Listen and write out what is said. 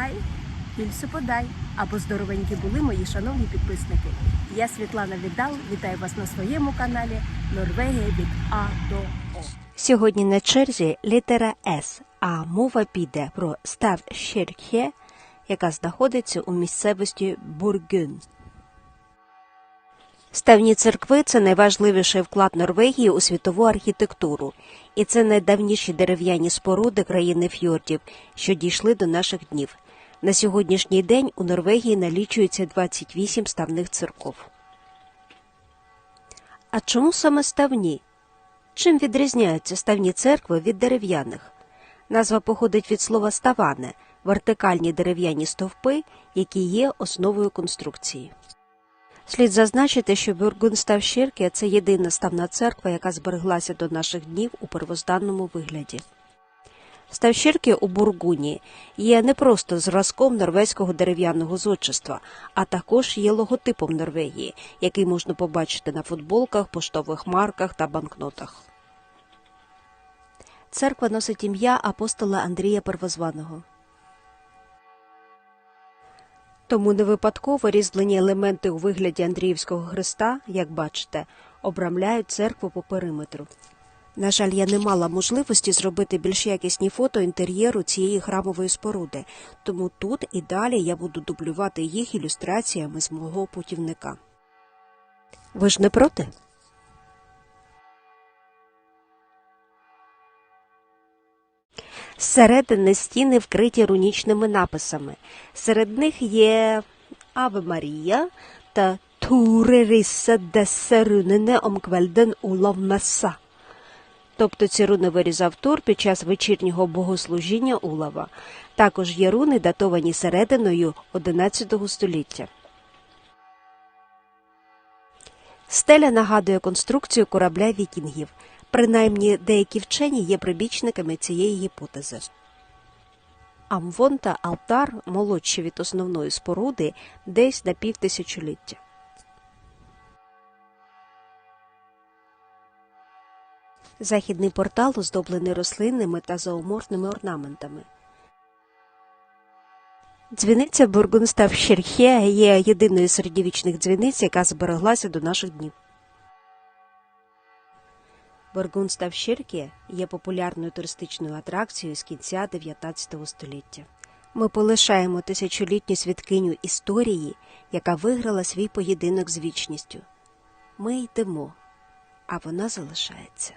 хай, пільсу подай. Або здоровенькі були мої шановні підписники. Я Світлана Віддал, вітаю вас на своєму каналі Норвегія від А до О. Сьогодні на черзі літера С, а мова піде про став Шерхє, яка знаходиться у місцевості Бургюн. Ставні церкви це найважливіший вклад Норвегії у світову архітектуру, і це найдавніші дерев'яні споруди країни фьордів, що дійшли до наших днів. На сьогоднішній день у Норвегії налічується 28 ставних церков. А чому саме ставні? Чим відрізняються ставні церкви від дерев'яних? Назва походить від слова ставане вертикальні дерев'яні стовпи, які є основою конструкції. Слід зазначити, що Бюргунставщирки – це єдина ставна церква, яка збереглася до наших днів у первозданному вигляді. Ставщирки у Бургуні є не просто зразком норвезького дерев'яного зодчества, а також є логотипом Норвегії, який можна побачити на футболках, поштових марках та банкнотах. Церква носить ім'я апостола Андрія Первозваного. Тому не випадково різьблені елементи у вигляді Андріївського хреста, як бачите, обрамляють церкву по периметру. На жаль, я не мала можливості зробити більш якісні фото інтер'єру цієї храмової споруди, тому тут і далі я буду дублювати їх ілюстраціями з мого путівника. Ви ж не проти? Зсередини стіни вкриті рунічними написами. Серед них є Аве Марія та Турериса Десерунене Омквельден Улов Меса. Тобто ці руни вирізав Тур під час вечірнього богослужіння Улава. Також є руни, датовані серединою XI століття. Стеля нагадує конструкцію корабля вікінгів. Принаймні деякі вчені є прибічниками цієї гіпотези. Амвон та алтар молодші від основної споруди десь на півтисячоліття. Західний портал оздоблений рослинними та зооморфними орнаментами. Дзвіниця Бургунставщерхе є єдиною середньовічних дзвіниць, яка збереглася до наших днів. Бургунставщерке є популярною туристичною атракцією з кінця 19 століття. Ми полишаємо тисячолітню свідкиню історії, яка виграла свій поєдинок з вічністю. Ми йдемо, а вона залишається.